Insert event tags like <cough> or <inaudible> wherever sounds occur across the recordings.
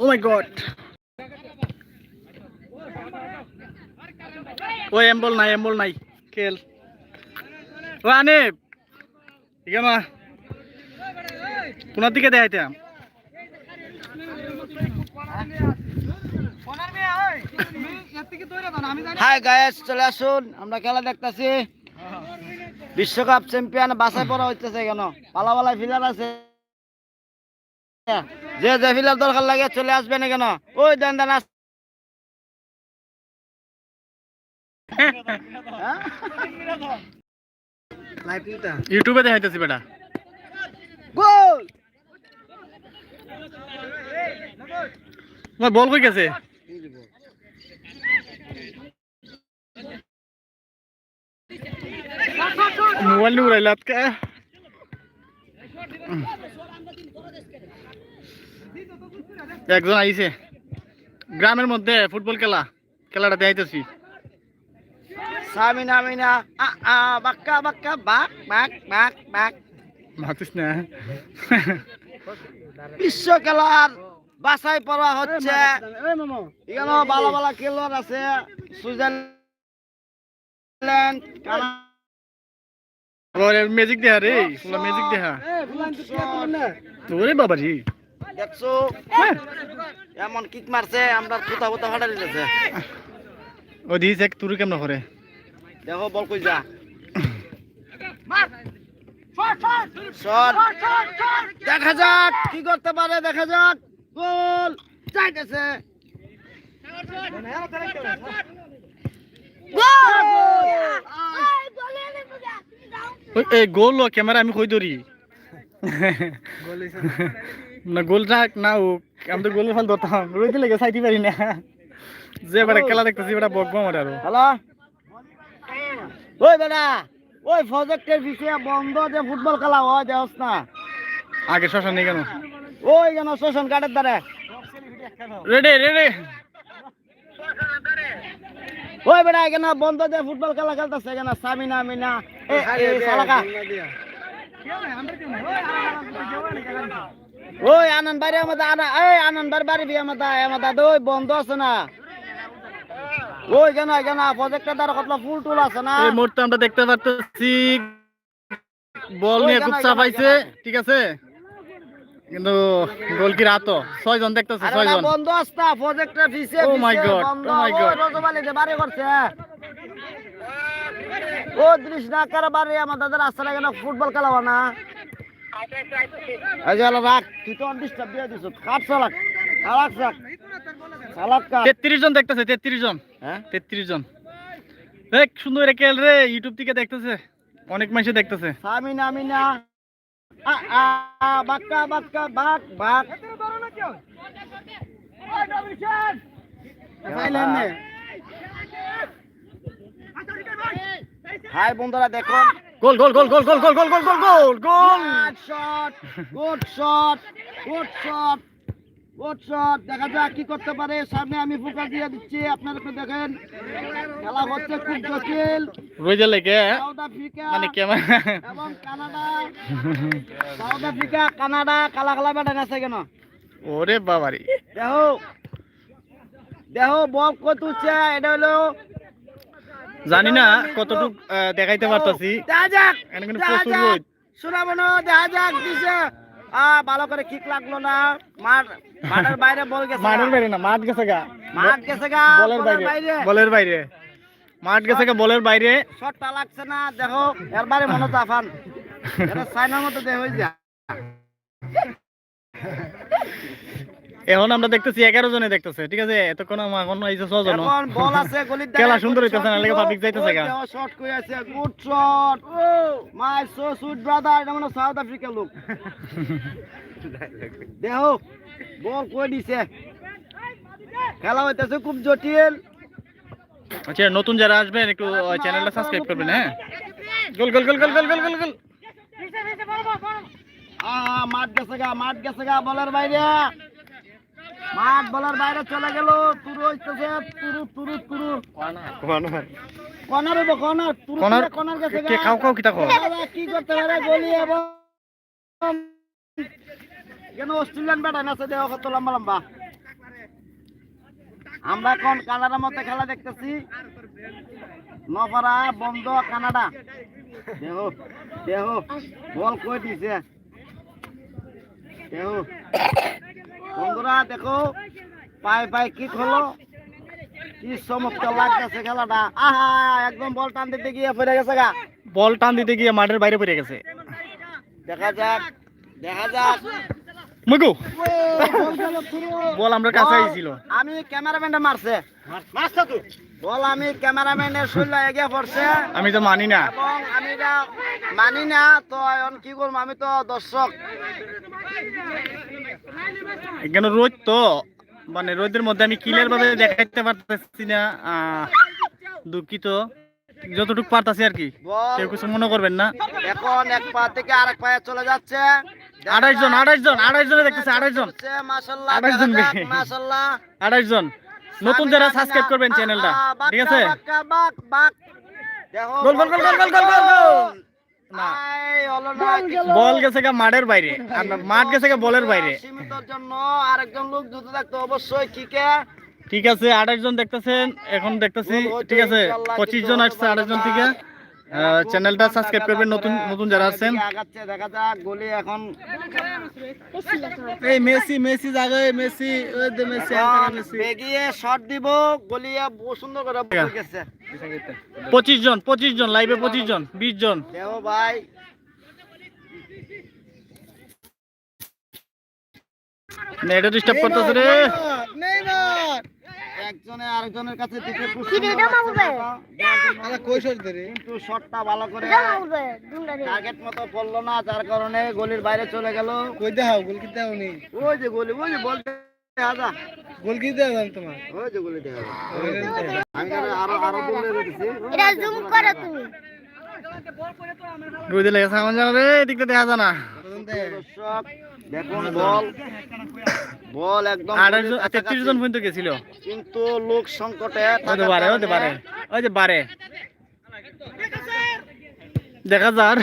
ও মাই god ও এম্বল নাই এম্বল নাই. খেল ও আনে এখানে কোনার দিকে দেখাইতাম হাই গায়েস চলে আসুন। আমরা খেলা দেখতেছি। বিশ্বকাপ চ্যাম্পিয়ন বাছাই পড়া হইতেছে কেন? পালা পালায় ফিলার আছে। যে যে ফিলার দরকার লাগে চলে আসবে না কেন? ওই দেন দেন ইউটিউবে দেখাইতেছি বেটা। গোল! বল কই গেছে? মোবাইল নিয়ে উড়াইলা আজকে। একজন আইছে। গ্রামের মধ্যে ফুটবল খেলা খেলাটা দেখাইতেছি। সামিনা মিনা আ আ বাক্কা বাক্কা বাক বাক বাক বাক। মাতিস না। বিশ্ব খেলার বাছাই পড়া হচ্ছে। এখানে ভালো ভালো খেলোয়াড় আছে। Switzerland Canada. ম্যাজিক দেখা রে ম্যাজিক দেখা ওরে বাবা জি দেখছ? এমন কিক মারছে আমরা ফুটা ফুটা ফাটা দিতেছে। ও এক তুরু কেমন করে? দেখো বল কই যা। দেখা যাক কি করতে পারে দেখা যাক। গোল। চাইতেছে এই গোল ও ক্যামেরা আমি কই ধরি? <laughs> <laughs> না গোল রাখ না ও আমি তো গোলের ফাল ধরতাম রইতে লেগে সাইতে পারি না। যে বেটা খেলা দেখতেছি বেটা বকবো আমার আরও। হ্যালো ওই বেটা ওই প্রজেক্টের বিষয়ে বন্ধ যে ফুটবল খেলা হয় দেওস না। আগে শ্মশান নেই কেন? ওই কেন শোষণ কাঠের দ্বারে রেডি রেডি। ওই বেটা এখানে বন্ধ যে ফুটবল খেলা খেলতেছে এখানে সামিনা মিনা এ, এ, সালাকা ওই আনন্দ বাড়ি আমাদের আনা এই আনন্দ বাড়ি বিয়ে আমাদের আমাদের ওই বন্ধ আছে না। ওই কেন কেন প্রজেক্টের দ্বারা কত ফুল টুল আছে না? এই মুহূর্তে আমরা দেখতে পাচ্ছি বল নিয়ে খুব চাপ আইছে ঠিক আছে? কিন্তু গোল কি রাত ছয় জন দেখতেছে ছয় জন বন্ধ আছে না প্রজেক্টের ফিসে Oh my God, বন্ধ oh my ওই God. রজবালি যে বাড়ি করছে। ও দৃশ্য না কার বাড়ি আমাদের রাস্তায় কেন ফুটবল খেলা হয় না। আজ রাখ তুই তো ডিস্টার্ব দিয়ে দিছ কাট চালাক চালাক চাক চালাক তেত্রিশ জন দেখতেছে তেত্রিশ জন হ্যাঁ তেত্রিশ জন দেখ সুন্দর রে রে ইউটিউব থেকে দেখতেছে অনেক মানুষ দেখতেছে সামিনা মিনা আ আ বাক্কা বাক্কা বাক বাক হাই বন্ধুরা দেখো goal goal goal goal goal goal goal goal goal goal goal shot good shot good shot good shot দেখা যাক কি করতে পারে সামনে আমি ফোকাস দিয়ে দিচ্ছি আপনারা একটু দেখেন খেলা হচ্ছে খুব জটিল রয়ে লেগে মানে ক্যামেরা এবং কানাডা সাউথ আফ্রিকা কানাডা কালা কালা বেটা আছে কেন ওরে বাবারি দেহ দেহ বল কত এটা হলো জানি না কতটুক দেখাইতে পারতাছি। শোনাবো না দেখা যাক দিছে। ভালো করে কিক লাগল না। মাঠ মাঠের বাইরে বল গেছে মাঠের বাইরে না মাঠ গেছে গা। মাঠ গেছে গা বলের বাইরে। বলের বাইরে। মাঠ গেছে গা বলের বাইরে। শটটা লাগছে না দেখো এর বাইরে মনে জাফান এটা সাইনার মতো দেহ হয়ে যা। এখন আমরা দেখতেছি এগারো জনে দেখতেছে ঠিক আছে? এতক্ষণ আমার এখন আইছে ছয় জন বল আছে গলির খেলা সুন্দর হইতেছে না, লেগে public যাইতেছে গা। কই আছে good shot my so sweet brother এটা মানে সাউথ আফ্রিকা লোক। দেহ বল কই দিছে? খেলা হইতেছে খুব জটিল। আচ্ছা নতুন যারা আসবেন একটু চ্যানেলটা সাবস্ক্রাইব করবেন হ্যাঁ? গোল goal goal goal goal goal goal গোল। মাঠ গেছে গা মাঠ গেছে গা বলের বাইরে। মাঠ বলার বাইরে চলে গেল তুরু হইতেছে তুরু তুরু তুরু। কর্নার। হইব কর্নার। তুরু কর্নার? কর্নার গেছে কে খাও খাও কি তাকো দাদা কি করতে পারে? গলি এবং কেন অস্ট্রেলিয়ান ব্যাটা নাচে কত লম্বা লম্বা। আমরা এখন কানাডার মধ্যে খেলা দেখতেছি। নপাড়া বন্ধ কানাডা। দেহ দেহ। বল কই দিছে? দেহ। বন্ধুরা দেখো পায়ে পায়ে কিক হলো। কি চমৎকার লাগতেছে খেলাটা। আহা একদম বল টান দিতে গিয়ে পড়ে গেছে গা। বল টান দিতে গিয়ে মাঠের বাইরে পড়ে গেছে। দেখা যাক দেখা যাক। মুগু। বল আমরা কাছে বল আইছিল। আমি ক্যামেরাম্যানটা মারছে। মারছে তো। বল আমি ক্যামেরাম্যানের শরীরে এগিয়ে পড়ছে। আমি তো মানি না। এবং আমি এটা মানি না তো এখন কি করব? আমি তো দর্শক। এখানে রোদ তো। মানে রোদের মধ্যে আমি ক্লিয়ার ভাবে দেখাইতে পারতেছি না। আহ, দুঃখিত। যতটুকু পারতাছি আর কি। বল। কেউ কিছু মনে করবেন না। এখন এক পা থেকে আরেক পায়ে চলে যাচ্ছে। আঠাইশ জন আঠাইশ জন আঠাইশ জনে দেখতেছে আঠাইশ জন। মাশাল্লাহ আঠাইশ জন আঠাইশ জন। নতুন যারা সাবস্ক্রাইব করবেন চ্যানেলটা ঠিক আছে? গোল, goal, goal, goal, goal, goal, goal, গোল। বল গেছে গা মাঠের বাইরে মাঠ গেছে গা বলের বাইরে। সীমিতর জন্য আরেকজন লোক দ্রুত থাকতো অবশ্যই কিকে ঠিক আছে আঠাইশ জন দেখতেছেন এখন দেখতেছি ঠিক আছে পঁচিশ জন আসছে আঠাইশ জন থেকে চ্যানেলটা সাবস্ক্রাইব করবেন নতুন নতুন যারা আছেন আগাচ্ছে দেখা যাক গলি এখন এই মেসি মেসি জায়গায় মেসি ওই যে মেসি বেগিয়ে শট দিব গলিয়ে বহু সুন্দর করে বল গেছে পঁচিশ জন পঁচিশ জন লাইভে পঁচিশ জন বিশ জন দেও ভাই নেটে ডিস্টার্ব করতেছে রে একজনে আরেকজনের কাছে দিতে কিন্তু শটটা ভালো করে টার্গেট মতো পড়ল না যার কারণে গলির বাইরে চলে গেল। কই দেখাও গোল কি দেও নি? ওই যে গলি ওই যে বল দেখা যা। গোল কি দেও তোমার? ওই যে গলি দেখা আমি আরও আরও বলে রেখেছি এটা জুম করো তুমি। রুই দিলে গেছে আমার এদিকটা দেখা জানা দেখুন বল। বল একদম তেত্রিশ জন পর্যন্ত গেছিল। কিন্তু লোক সংকটে পারে হতে পারে। ওই যে দেখা যার।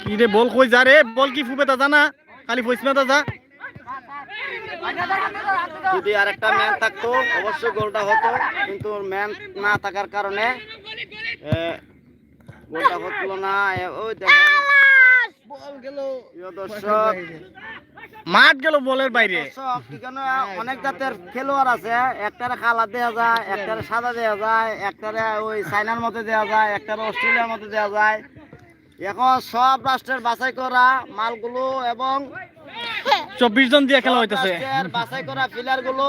কি রে বল কই যা রে? বল কি ফুপে তা জানা? খালি ফুসমে তা যা। যদি আরেকটা ম্যান থাকতো অবশ্যই গোলটা হতো কিন্তু ম্যান না থাকার কারণে গোলটা হচ্ছিল না। ওই দর্শক মাঠ গেল বলের বাইরে। অনেক জাতের খেলোয়াড় আছে। একটারে কালা দেওয়া যায় একটারে সাদা দেওয়া যায় একটারে ওই চাইনার মধ্যে দেওয়া যায় একটারে অস্ট্রেলিয়ার মধ্যে দেওয়া যায়। এখন সব রাষ্ট্রের বাছাই করা মালগুলো এবং চব্বিশ জন দিয়ে খেলা হইতেছে। বাছাই করা প্লেয়ারগুলো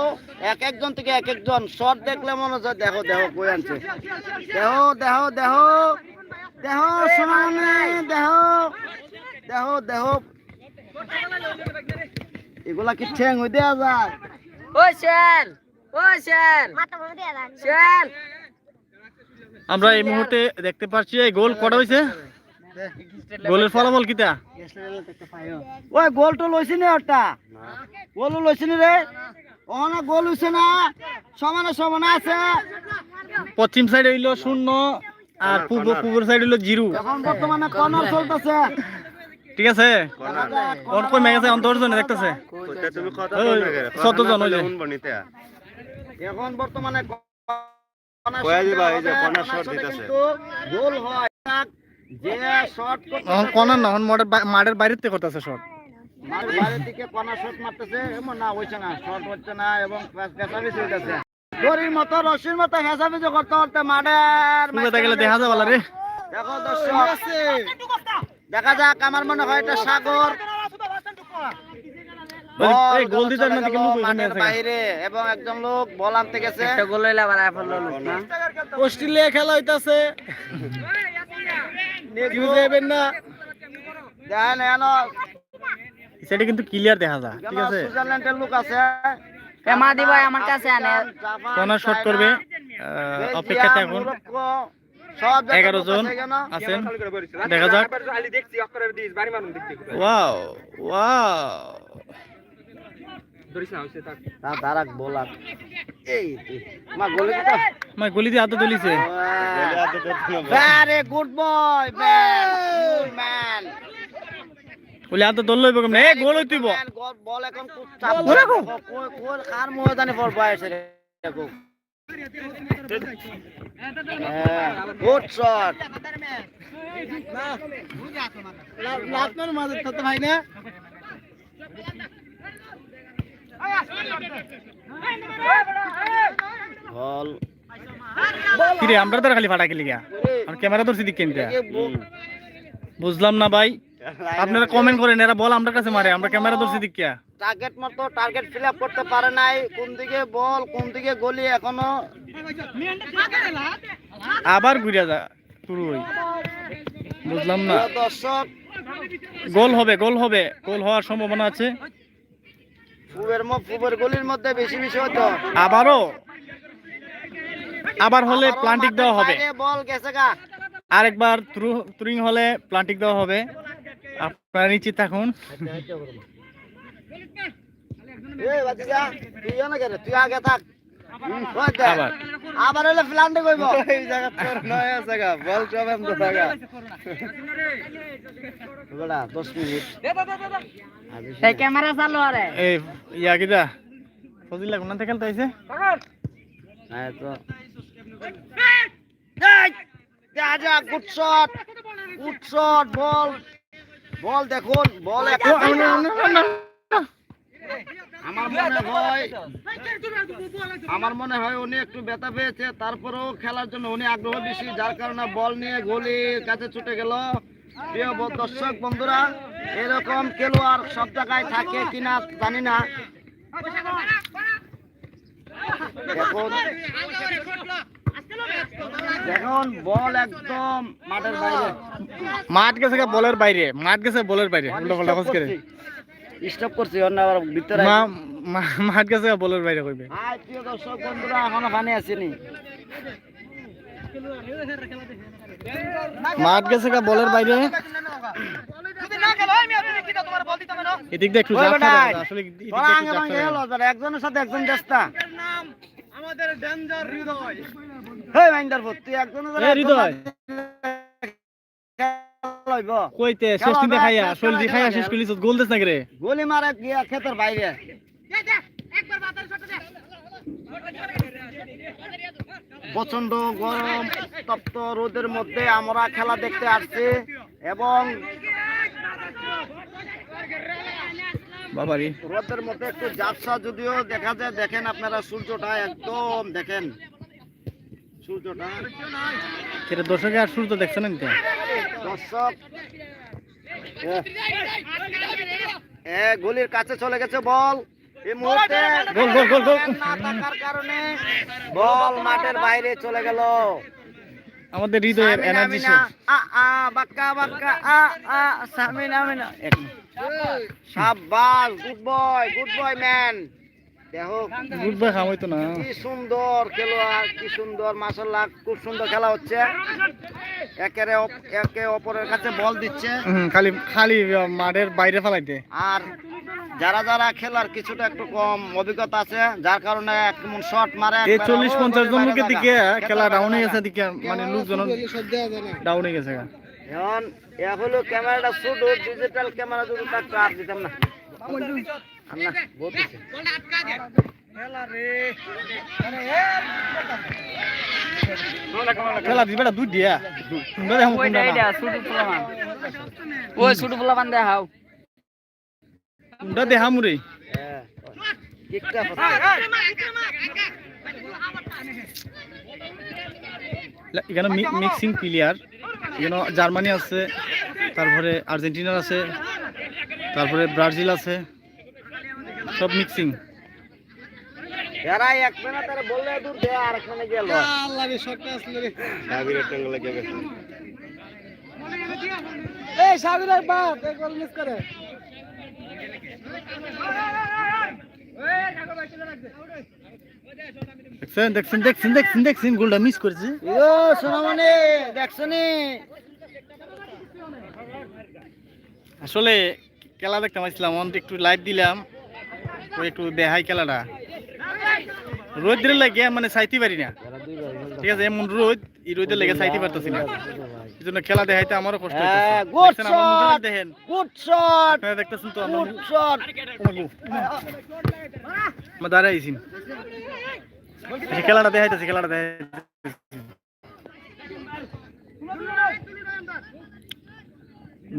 এক একজন থেকে এক একজন শট দেখলে মনে হচ্ছে দেখো দেখো কই আনছে। দেহ দেহ দেহ দেহ সোনামণি দেহ দেহ দেহ এগুলা কি ঠ্যাং হই দেয়া যায়? মাথা ভরে দিয়া দাও আমরা এই মুহূর্তে দেখতে পাচ্ছি এই গোল কটা হয়েছে গোলের ফলাফল ওই গোল তো লইছি না ওটা গোল লইছি রে। ওখানে গোল হইছে না সমানে সমানে আছে। পশ্চিম সাইড হইল শূন্য আর পূর্ব পূর্ব সাইড হইল জিরো। এখন বর্তমানে কর্নার চলতেছে। ঠিক আছে? ওর কই মেগেছে অন্তর জনে দেখতেছে। ওই, চোদ্দ জন ওই এখন বর্তমানে কয়া দিবা, এই যে corner shot দিতেছে। গোল হয় যে শর্ট করতে কোন না মোড়ের মাঠের বাইরে থেকে করতেছে শর্ট বাইরে থেকে কোনা শর্ট মারতেছে এমন না হইছে না শর্ট হচ্ছে না এবং পেছাপিছি হইতেছে দড়ির মতো রশির মতো হেঁচামেচি করতে করতে মাঠের মাঠে গেলে দেখা যাবে রে। দেখো দর্শক দেখা যাক আমার মনে হয় এটা সাগর। গোল দিতে বাইরে এবং একজন লোক বল আনতে গেছে। একটা অস্ট্রেলিয়া খেলা হইতাছে। <laughs> ভিউ যাবেন না। দেখেন এখন সেটা কিন্তু ক্লিয়ার দেখা যায় ঠিক আছে? সুইজারল্যান্ডের লোক আছে। এমা দিব আমার কাছে আনে। কোন শট করবে? অপেক্ষা থাকুন এগারো জন আছেন। দেখা যাক। Wow wow. দরিস না হইছে তাক তারা বোলাক। এই মা গোলে মাই গলি দিয়ে হাতে তুলিছে very good boy man man বলে হাতে ধরলো হইব কেমনে এ গোল হইতিব বল এখন খুব চাপ ওরে গো। কই কই কার ময়দানে বল বয়সে রে দেখো গুড শট আপনার মাঝে তো ভাই না বল। কিরে আমরা তো খালি ফাটা খেলি গা আর ক্যামেরা ধরছি দিক বুঝলাম না ভাই। আপনারা কমেন্ট করেন এরা বল আমরা কাছে মারে আমরা ক্যামেরা ধরছি দিক কিয়া। টার্গেট মতো টার্গেট ফিল আপ করতে পারে নাই। কোন দিকে বল কোন দিকে গলি এখনও? আবার ঘুরে যা শুরু হই। বুঝলাম না। দর্শক গোল হবে গোল হবে। গোল হওয়ার সম্ভাবনা আছে। ফুবের ম- গলির মধ্যে বেশি বেশি হতো আবারও? আবার হলে প্লান্টিক দেওয়া হবে। বল গেছে গা। আরেকবার ত্রুইং হলে প্লান্টিক দেওয়া হবে। আপনারা নিশ্চিত থাকুন। তুই আগে থাক। আবার আবার হলে প্লান্টে কইব এই জায়গা তোর নয় আছে গা বল সব এমন থাকা বেটা 10 মিনিট এই ক্যামেরা চালু আরে এই ইয়া কিটা ফজিলা কোন থেকে খেলতে আইছে হ্যাঁ তো এই দেখা যাক good shot good shot ball ball দেখুন বল এখন আমার মনে হয় আমার মনে হয় উনি একটু ব্যথা পেয়েছে তারপরেও খেলার জন্য উনি আগ্রহ বেশি যার কারণে বল নিয়ে গলির কাছে ছুটে গেল। প্রিয় দর্শক বন্ধুরা এরকম খেলোয়াড় সব জায়গায় থাকে কিনা জানি না। এখন বল একদম মাঠের বাইরে। মাঠ গেছে বলের বাইরে মাঠ গেছে বলের বাইরে। উল্টো পাল্টা খোঁজ করে। স্টপ করছি অন্য আবার ভিতরে মা মা- মাঠ গেছে বলের বাইরে কইবে। আয় প্রিয় দর্শক বন্ধুরা এখনও পানি আসেনি। মাঠ গেছে গা বলের বাইরে। এদিক দিয়ে একটু আসলে একজনের সাথে একজন মাইন্দার তুই একজনের সাথে এ একজন হৃদয়। হইব। কইতে শেষ খেলা তিনটা হবে, খাইয়া খেলা শৈল দি খেলা খাইয়া শেষ করলিস গোল দেস না রে? গোলি মারে গিয়া ক্ষেতের বাইরে। প্রচণ্ড গরম তপ্ত রোদের মধ্যে আমরা খেলা দেখতে আসছি এবং রোদের মধ্যে একটু ঝাপসা যদিও দেখা যায় দেখেন আপনারা সূর্যটা একদম দেখেন। সূর্যটা সেটা দর্শকে আর সূর্য দর্শক গলির কাছে চলে গেছে বল। এই মুহূর্তে গোল, গোল, গোল, গোল। না থাকার কারণে বল মাঠের বাইরে চলে গেল। আমাদের হৃদয়ের এনার্জি আ আ বাক্কা বাক্কা আ আ সামিনা আমিনা এক minute. Good boy good boy man. দেখো। গুড খাম হইতো না। কি সুন্দর খেলোয়াড় কি সুন্দর মাসাল্লাহ খুব সুন্দর খেলা হচ্ছে। একের একে অপরের কাছে বল দিচ্ছে। খালি খালি মাঠের বাইরে ফেলাইতে। আর যারা যারা খেলার কিছুটা একটু কম অভিজ্ঞতা আছে যার কারণে শট মারে এই চল্লিশ পঞ্চাশ জন। দিকে খেলা ডাউন হয়ে গেছে দিকে মানে লোকজন ডাউন হয়ে গেছে। এখন এ হলো ক্যামেরাটা শুধু ডিজিটাল ক্যামেরা যদি থাকতো আর দিতাম না। আর না বহুত দিছে। খেলা দিবে না দুই দিয়া। তোমরা দেখো কোনটা না। ওই কোনটা ফটো। এখানে মিক্সিং প্লেয়ার। এখানে জার্মানি আছে তারপরে আর্জেন্টিনা আছে তারপরে ব্রাজিল আছে। সব মিক্সিং এরা এক মিনিট তারা বললে দূর দে আর এখানে গেল সাবির একটা কে গেছে এই সাবিরের বাপ এই গোল মিস করে। দেখছেন দেখছেন দেখছেন দেখছেন দেখছেন গোলটা মিস করেছে। ও সোনামণি দেখছনি? আসলে খেলা দেখতে পাইছিলাম অন্ত একটু লাইভ দিলাম। একটু দেখাই খেলাটা। রোদ দিলে লাগে মানে চাইতে পারি না। ঠিক আছে এমন রোদ এই রোদের লেগে চাইতে পারতেছি না। এই জন্য খেলা দেখাইতে আমারও কষ্ট হ্যাঁ! দেখেন। আপনারা দেখতেছেন তো আমার দাঁড়াইছি। খেলাটা দেখাইতেছি খেলাটা দেখাইতেছি।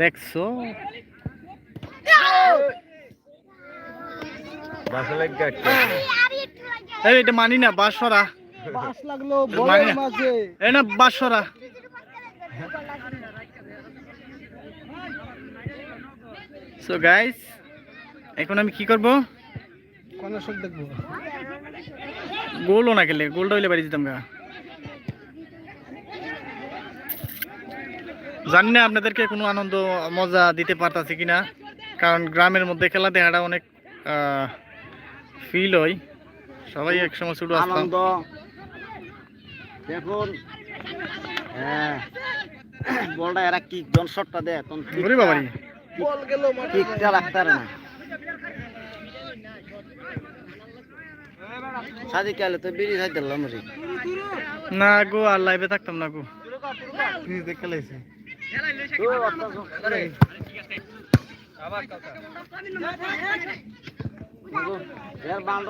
দেখছ? বাসা লাগবে একটা এই এটা মানি না বাসরা বাস লাগল মাঝে এই না বাসরা সো গাইস এখন আমি কি করব? কোন শট দেখব। গোলও না খেলে গোলটা হইলে বাড়ি দিতাম গা। জানি না আপনাদেরকে কোনো আনন্দ মজা দিতে পারতাছি কিনা কারণ গ্রামের মধ্যে খেলা দেখাটা অনেক ফিল হয়। সবাই একসময় আসতাম আনন্দ। দেখুন হ্যাঁ। বলটা এরা কিক জন শটটা দেয় তখন ওরে বাবারি। কিকটা রাখতে না। সাদি কালে তো বিড়ি খাইতে দিলাম রে। না গো আর লাইভে থাকতাম না গো। দেখে লাইছি। এর বান্ড